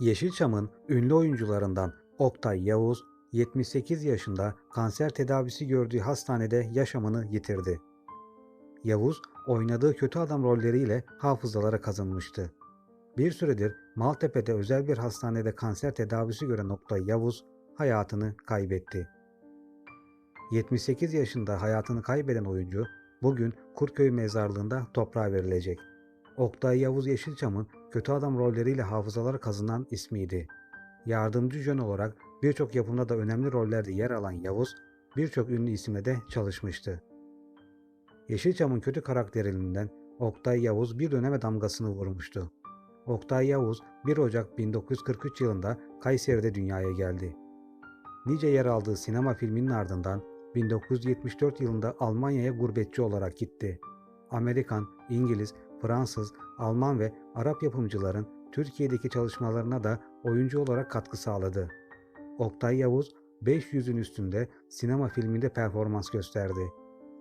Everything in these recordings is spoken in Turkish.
Yeşilçam'ın ünlü oyuncularından Oktay Yavuz, 78 yaşında kanser tedavisi gördüğü hastanede yaşamını yitirdi. Yavuz, oynadığı kötü adam rolleriyle hafızalara kazınmıştı. Bir süredir Maltepe'de özel bir hastanede kanser tedavisi gören Oktay Yavuz hayatını kaybetti. 78 yaşında hayatını kaybeden oyuncu bugün Kurtköy mezarlığında toprağa verilecek. Oktay Yavuz Yeşilçam'ın kötü adam rolleriyle hafızalara kazınan ismiydi. Yardımcı jön olarak birçok yapımda da önemli rollerde yer alan Yavuz, birçok ünlü isimle de çalışmıştı. Yeşilçam'ın kötü karakterinden Oktay Yavuz bir döneme damgasını vurmuştu. Oktay Yavuz 1 Ocak 1943 yılında Kayseri'de dünyaya geldi. Nice yer aldığı sinema filminin ardından 1974 yılında Almanya'ya gurbetçi olarak gitti. Amerikan, İngiliz, Fransız, Alman ve Arap yapımcıların Türkiye'deki çalışmalarına da oyuncu olarak katkı sağladı. Oktay Yavuz 500'ün üstünde sinema filminde performans gösterdi.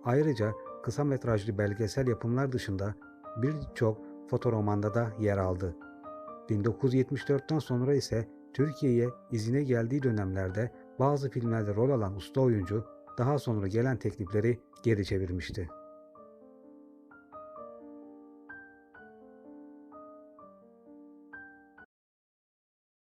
Ayrıca kısa metrajlı belgesel yapımlar dışında birçok fotoromanda da yer aldı. 1974'ten sonra ise Türkiye'ye izine geldiği dönemlerde bazı filmlerde rol alan usta oyuncu daha sonra gelen teklifleri geri çevirmişti.